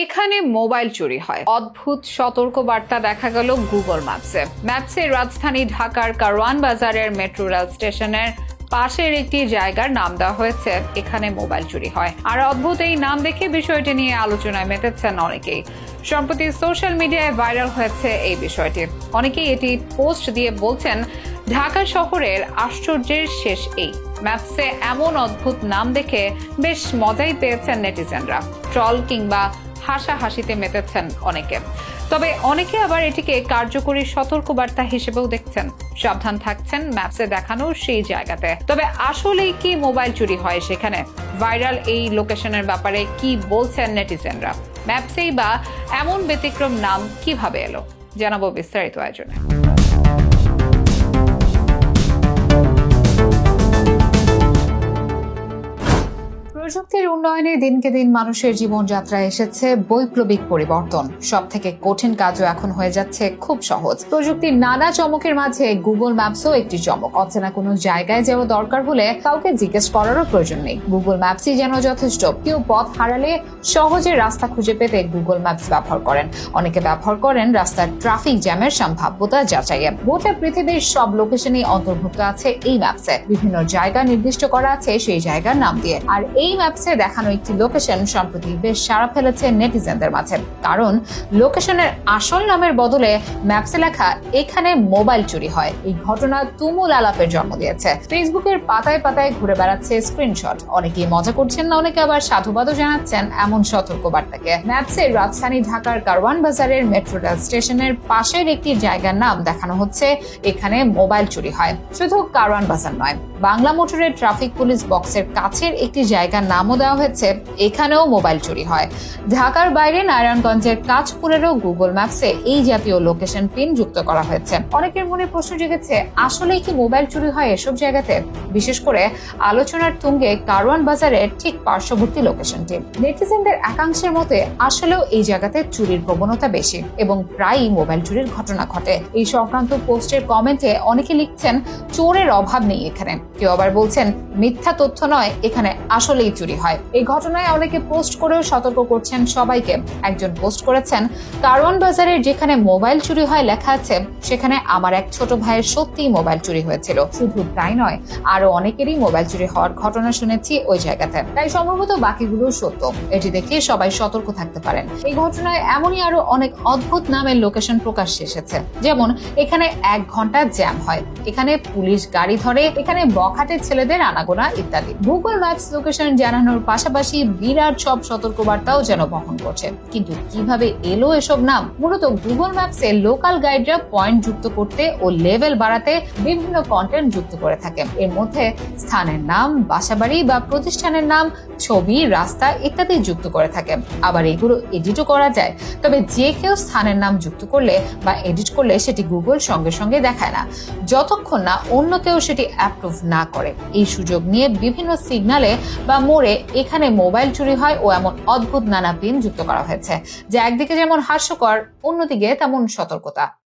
এখানে মোবাইল চুরি হয়। অদ্ভুত সতর্ক বার্তা দেখা গেল গুগল ম্যাপসে। ম্যাপসে রাজধানী ঢাকার কারওয়ান বাজারের মেট্রো রেল স্টেশনের পাশের একটি জায়গার নাম দেওয়া হয়েছে, এখানে মোবাইল চুরি হয়। আর অদ্ভুত এই নাম দেখে বিষয়টি নিয়ে আলোচনায় মেতেছেন অনেকেই। সম্প্রতি সোশ্যাল মিডিয়ায় ভাইরাল হয়েছে এই বিষয়টি। অনেকেই এটি পোস্ট দিয়ে বলছেন, ঢাকা শহরের আশ্চর্যের শেষ এই। ম্যাপসে এমন অদ্ভুত নাম দেখে বেশ মজাই পেয়েছেন নেটিজেনরা। ট্রল কিংবা হাসাহাসিতে মেতেছেন অনেকে। তবে অনেকে আবার এটিকে কার্যকরী সতর্কবার্তা হিসেবেও দেখছেন। সাবধান থাকছেন ম্যাপসে দেখানো সেই জায়গাতে। তবে আসলেই কি মোবাইল চুরি হয় সেখানে? ভাইরাল এই লোকেশনের ব্যাপারে কি বলছেন নেটিজেনরা? ম্যাপসেই বা এমন ব্যতিক্রম নাম কীভাবে এলো? জানাব বিস্তারিত আয়োজনে। উন্নয়নে দিনকে দিন মানুষের জীবনযাত্রায় এসেছে বৈপ্লবিক পরিবর্তন। সব থেকে কঠিন কাজও এখন হয়ে যাচ্ছে খুব সহজ। প্রযুক্তির নানা চমকের মাঝে গুগল ম্যাপসও একটি চমক। অচেনা কোনো জায়গায় যাওয়া দরকার হলে কাউকে জিজ্ঞেস করারও প্রয়োজন নেই। গুগল ম্যাপসই যেন যথেষ্ট, কেউ পথ হারালে সহজে রাস্তা খুঁজে পেতে গুগল ম্যাপস ব্যবহার করেন। অনেকে ব্যবহার করেন রাস্তার ট্রাফিক জ্যামের সম্ভাব্যতা যাচাইয়ে। গোটা পৃথিবীর সব লোকেশনই অন্তর্ভুক্ত আছে এই ম্যাপসে। বিভিন্ন জায়গা নির্দিষ্ট করা আছে সেই জায়গার নাম দিয়ে। আর এই ম্যাপসে দেখানো একটি লোকেশন সম্প্রতি বেশ সাড়া ফেলেছে নেটিজেনদের মাঝে। কারণ লোকেশনের আসল নামের বদলে ম্যাপসে লেখা, এখানে মোবাইল চুরি হয়। এই ঘটনা তুমুল আলাপের জন্ম দিয়েছে। ফেসবুকের পাতায় পাতায় ঘুরে বেড়াচ্ছে স্ক্রিনশট অনেকেই মজা করছেন না, অনেকে আবার সাধুবাদও জানাচ্ছেন এমন সতর্ক বার্তাকে ম্যাপসের রাজধানী ঢাকার কারওয়ান বাজারের মেট্রো রেল স্টেশনের পাশের একটি জায়গার নাম দেখানো হচ্ছে, এখানে মোবাইল চুরি হয়। শুধু কারওয়ান বাজার নয়, বাংলা মোটরের ট্রাফিক পুলিশ বক্সের কাছের একটি জায়গার নামও দেওয়া হয়েছে, এখানেও মোবাইল চুরি হয়। ঢাকার বাইরে নারায়ণগঞ্জের কাঁচপুরেরও গুগল ম্যাপসে এই জাতীয় লোকেশন পিন যুক্ত করা হয়েছে। অনেকের মনে প্রশ্ন জেগেছে, আসলেই কি মোবাইল চুরি হয় এসব জায়গাতে? বিশেষ করে আলোচনার তুঙ্গে কারওয়ান বাজারের ঠিক পার্শ্ববর্তী লোকেশনটি। নেটিজেনদের একাংশের মতে, আসলেও এই জায়গাতে চুরির প্রবণতা বেশি এবং প্রায়ই মোবাইল চুরির ঘটনা ঘটে। এই সংক্রান্ত পোস্টের কমেন্টে অনেকে লিখছেন, চোরের অভাব নেই এখানে। কেউ আবার বলছেন, মিথ্যা তথ্য নয়, এখানে আসলেই চুরি হয়। এই ঘটনায় অনেকে পোস্ট করেও সতর্ক করছেন সবাইকে। একজন পোস্ট করেছেন, কারওয়ান বাজারের যেখানে মোবাইল চুরি হয় লেখা আছে, সেখানে আমার এক ছোট ভাইয়ের সত্যিই মোবাইল চুরি হয়েছিল। শুধু তাই নয় আরও অনেকেরই মোবাইল চুরি হওয়ার ঘটনা শুনেছি ওই জায়গাতে। তাই সম্ভবত বাকিগুলো সত্য। এটি দেখে সবাই সতর্ক থাকতে পারেন। এই ঘটনায় এমনই আরও অনেক অদ্ভুত নামের লোকেশন প্রকাশ্যে এসেছে। যেমন, এখানে এক ঘণ্টা জ্যাম হয়। এখানে পুলিশ গাড়ি ধরে, এখানে বখাটের ছেলেদের আনাগোনা ইত্যাদি। গুগল ম্যাপস লোকেশন জানানোর পাশাপাশি বিরাট সব সতর্কবার্তাও যেন বহন করছে। কিন্তু কীভাবে এলো এসব নাম? মূলত গুগল ম্যাপসে লোকাল গাইডরা পয়েন্ট যুক্ত করতে ও লেভেল বাড়াতে বিভিন্ন কন্টেন্ট যুক্ত করে থাকে। এর মধ্যে স্থানের নাম, বাসাবাড়ি বা প্রতিষ্ঠানের নাম ছবি, রাস্তা ইত্যাদি যুক্ত করে থাকে। আবার এগুলো এডিটও করা যায়। তবে যে কেউ স্থানের নাম যুক্ত করলে বা এডিট করলে সেটি গুগল সঙ্গে সঙ্গে দেখায় না। যতক্ষণ না অন্য কেউ সেটি অ্যাপ্রুভ না করে। এই সুযোগ নিয়ে বিভিন্ন সিগনালে বা মোড়ে এখানে মোবাইল চুরি হয় ও এমন অদ্ভুত নানা পিন যুক্ত করা হয়েছে। যা একদিকে যেমন হাস্যকর, অন্যদিকে তেমন সতর্কতা।